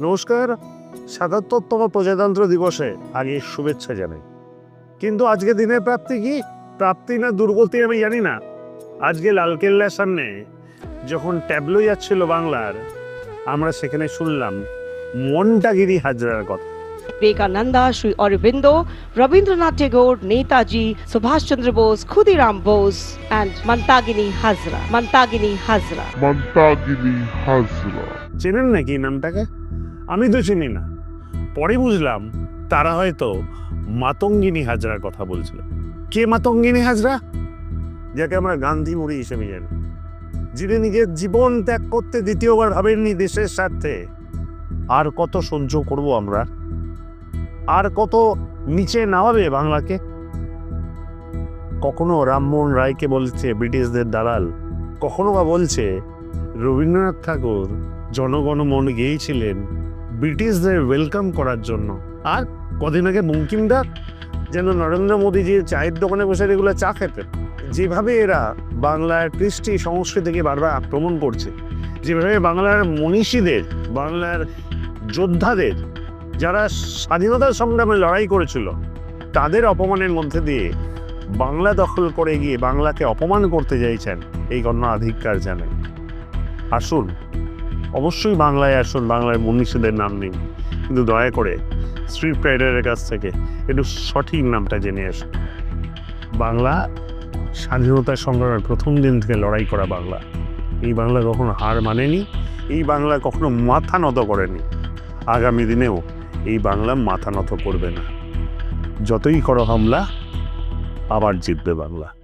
নমস্কার। সাতাত্তরতম প্রজাতন্ত্র দিবসে আগে শুভেচ্ছা জানাই। কিন্তু আজকে দিনের প্রাপ্তি কি? প্রাপ্তি না দুর্গতি আমি জানি না। আজকে লালকেল্লার সামনে যখন ট্যাবলো যাচ্ছিল বাংলার আমরা সেখানে শুনলাম মনটাগিরি হাজরার কথা। বিবেকানন্দা শ্রী অরবিন্দ রবীন্দ্রনাথ টেগোর নেতাজি সুভাষচন্দ্র বোস ক্ষুদিরাম বোস অ্যান্ড মন্তাগিনী হাজরা মন্তাগিনী হাজরা। মন্তাগিনী হাজরা। চেনেন নাকি নামটাকে? আমি তো চিনি না। পরে বুঝলাম তারা হয়তো মাতঙ্গিনী হাজরার কথা বলছিল। কে মাতঙ্গিনী হাজরা? যাকে আমরা গান্ধী মুড়ি হিসেবে জানি। যিনি নিজের জীবন ত্যাগ করতে দ্বিতীয়বার ভাবেননি দেশের স্বার্থে। আর কত সহ্য করব আমরা? আর কত নিচে নামাবে বাংলাকে? কখনো রামমোহন রায়কে বলছে ব্রিটিশদের দালাল, কখনো বা বলছে রবীন্দ্রনাথ ঠাকুর জনগণ মন গেয়েছিলেন ব্রিটিশদের ওয়েলকাম করার জন্য। আর কদিন আগে বঙ্কিমদা যেন নরেন্দ্র মোদীজির চায়ের দোকানে বসে এগুলো চা খেতেন। যেভাবে এরা বাংলার কৃষ্টি সংস্কৃতিকে বারবার আক্রমণ করছে, যেভাবে বাংলার মনীষীদের, বাংলার যোদ্ধাদের, যারা স্বাধীনতা সংগ্রামে লড়াই করেছিল, তাদের অপমানের মধ্যে দিয়ে বাংলা দখল করে গিয়ে বাংলাকে অপমান করতে চাইছেন এই গণ্য আধিকার জানেন আসুন অবশ্যই বাংলায় আসুন বাংলায় মনীষীদের নাম নিন। কিন্তু দয়া করে স্ট্রিট রাইডারের কাছ থেকে একটু সঠিক নামটা জেনে আসুন। বাংলা স্বাধীনতা সংগ্রামের প্রথম দিন থেকে লড়াই করা বাংলা। এই বাংলা কখনো হার মানেনি, এই বাংলা কখনো মাথা নত করেনি। আগামী দিনেও এই বাংলা মাথা নত করবে না। যতই করো হামলা, আবার জিতবে বাংলা।